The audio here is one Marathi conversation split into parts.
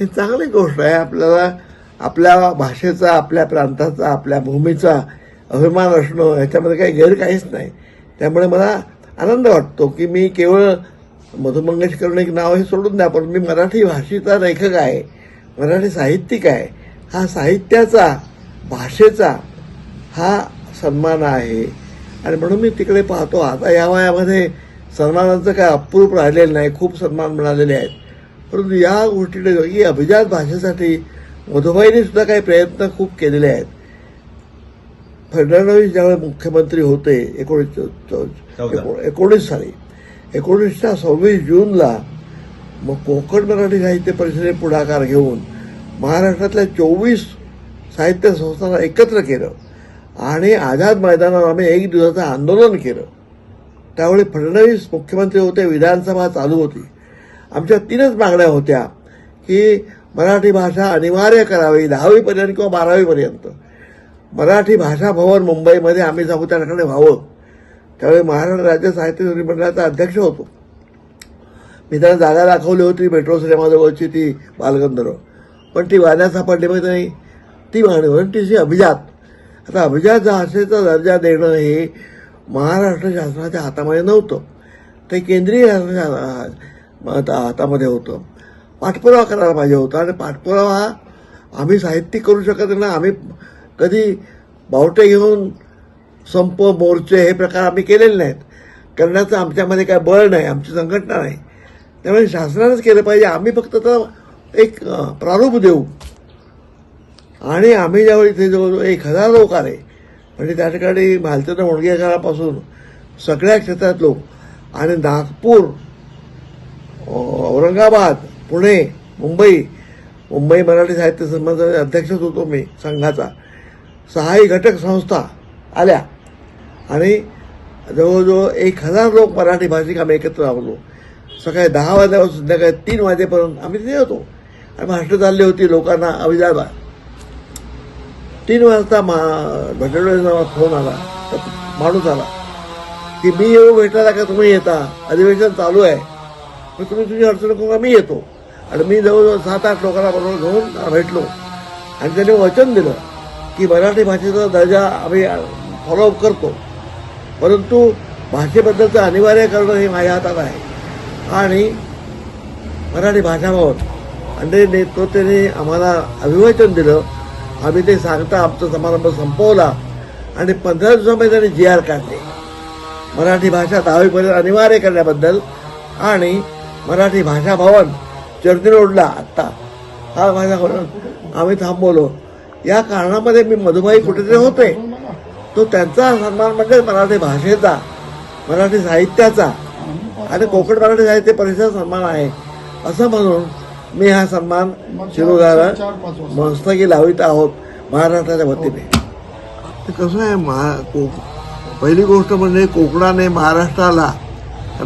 ही चांगली गोष्ट आहे. आपल्याला आपल्या भाषेचा आपल्या प्रांताचा आपल्या भूमीचा अभिमान असणं ह्याच्यामध्ये काही गैर काहीच नाही. त्यामुळे मला आनंद वाटतो की मी केवळ मधु मंगेशकरण एक नाव हे सोडून द्या पण मी मराठी भाषेचा लेखक आहे मराठी साहित्यिक आहे. हा साहित्याचा भाषेचा हा सन्मान आहे. आणि म्हणून मी तिकडे पाहतो आता या वयामध्ये सन्मानाचं काय अप्रूप राहिलेलं नाही खूप सन्मान मिळालेले आहेत. परंतु या गोष्टीने ही अभिजात भाषेसाठी मधुबाईंनी सुद्धा काही प्रयत्न खूप केलेले आहेत. फडणवीस ज्यावेळी मुख्यमंत्री होते एकोणीस एकोणीस साली एकोणीसच्या सव्वीस जूनला मग कोकण मराठी साहित्य परिषदेने पुढाकार घेऊन महाराष्ट्रातल्या चोवीस साहित्य संस्थांना एकत्र केलं आणि आझाद मैदानावर आम्ही एक दिवसाचं आंदोलन केलं. त्यावेळी फडणवीस मुख्यमंत्री होते विधानसभा चालू होती. आमच्या तीनच मागण्या होत्या की मराठी भाषा अनिवार्य करावी दहावीपर्यंत किंवा बारावीपर्यंत. मराठी भाषा भवन मुंबईमध्ये आम्ही जाऊ त्या ठिकाणी व्हावं. त्यावेळी महाराष्ट्र राज्य साहित्य मंडळाचा अध्यक्ष होतो. मी त्यांना जागा दाखवली होती मेट्रो सिनेमाजवळची ती बालगंधर्व. पण ती वाण्यात सापडली पाहिजे नाही. ती मागणी म्हणून तिची अभिजात. आता अभिजात भाषेचा दर्जा देणं हे महाराष्ट्र शासनाच्या हातामध्ये नव्हतं. ते केंद्रीय आता हातामध्ये होतं. पाठपुरावा करायला पाहिजे होता आणि पाठपुरावा हा आम्ही साहित्यिक करू शकत नाही. आम्ही कधी बावटे घेऊन संप मोर्चे हे प्रकार आम्ही केलेले नाहीत. करण्याचं आमच्यामध्ये काय बळ नाही आमची संघटना नाही. त्यामुळे शासनानंच केलं पाहिजे. आम्ही फक्त तर एक प्रारूप देऊ. आणि आम्ही ज्यावेळी इथे जवळजवळ एक हजार लोक आले म्हणजे त्या ठिकाणी मालतेनं मुणगेकरापासून सगळ्या क्षेत्रात लोक आणि नागपूर औरंगाबाद पुणे मुंबई. मुंबई मराठी साहित्य संबंधाचे अध्यक्षच होतो मी संघाचा. सहाही घटक संस्था आल्या. आणि जवळजवळ एक हजार लोक मराठी भाषिक आम्ही एकत्र आलो. सकाळी दहा वाजल्यापासून संध्याकाळी तीन वाजेपर्यंत आम्ही तिथे होतो. आणि भाषणं चालली होती लोकांना अभिजाला तीन वाजता मा नावा फोन आला तर माणूस आला. की मी येऊ भेटायला का तुम्ही येता? अधिवेशन चालू आहे. मग तुम्ही तुझी अडचण करू का मी येतो. आणि मी जवळजवळ सात आठ लोकांना बरोबर घेऊन भेटलो. आणि त्याने वचन दिलं की मराठी भाषेचा दर्जा आम्ही फॉलोअप करतो. परंतु भाषेबद्दलचं अनिवार्य करणं हे माझ्या हातात आहे. आणि मराठी भाषाबाबत आणि नेतृत्वाने आम्हाला अभिवाचन दिलं. आम्ही ते सांगता आमचा समारंभ संपवला आणि पंधरा दिवसामध्ये त्यांनी जी आर काढले. मराठी भाषा दहावीपर्यंत अनिवार्य करण्याबद्दल आणि मराठी भाषा भवन चर्दी रोडला आत्ता. हा माझा भवन आम्ही थांबवलो. या कारणामध्ये मी मधुबाई कुठेतरी होते. तो त्यांचा सन्मान म्हणजे मराठी भाषेचा मराठी साहित्याचा आणि कोकण मराठी साहित्य परिषद सन्मान आहे. असं म्हणून मी हा सन्मान शिरोधारा मस्तकी लावित आहोत महाराष्ट्राच्या वतीने. ते कसं आहे महा कोक पहिली गोष्ट म्हणजे कोकणाने महाराष्ट्राला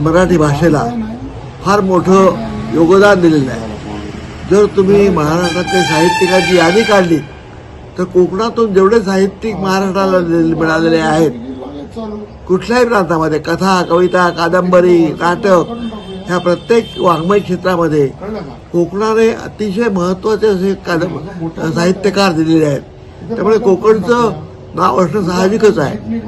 मराठी भाषेला फार मोठं योगदान दिलेलं आहे. जर तुम्ही महाराष्ट्रातल्या साहित्यिकाची यादी काढली तर कोकणातून जेवढे साहित्यिक महाराष्ट्राला दिले- मिळालेले आहेत कुठल्याही प्रांतामध्ये कथा कविता कादंबरी नाटक ह्या प्रत्येक वाङ्मय क्षेत्रामध्ये कोकणाने अतिशय महत्त्वाचे असे कादंब साहित्यकार दिलेले आहेत. त्यामुळे कोकणचं नाव असणं साहजिकच आहे.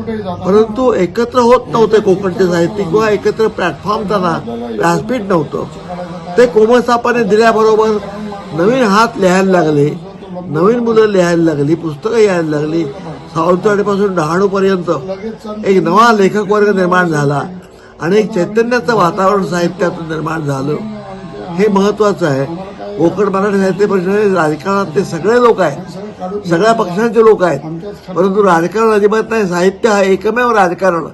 परंतु एकत्र होत नव्हते कोकणचे साहित्यिक किंवा एकत्र प्लॅटफॉर्म त्यांना व्यासपीठ नव्हतं. ते कोमसापाने दिल्याबरोबर नवीन हात लिहायला लागले नवीन मुलं लिहायला लागली पुस्तकं यायला लागली. सावंतवाडीपासून डहाणूपर्यंत एक नवा लेखक वर्ग निर्माण झाला आणि एक चैतन्याचं वातावरण साहित्यातून निर्माण झालं. हे महत्वाचं आहे. कोकण मराठी साहित्य परिषदेत राजकारणातले सगळे लोक आहेत. सगळ्या पक्षांचे लोक आहेत. परंतु राजकारण अजिबात नाही. साहित्य हा एकमेव राजकारण.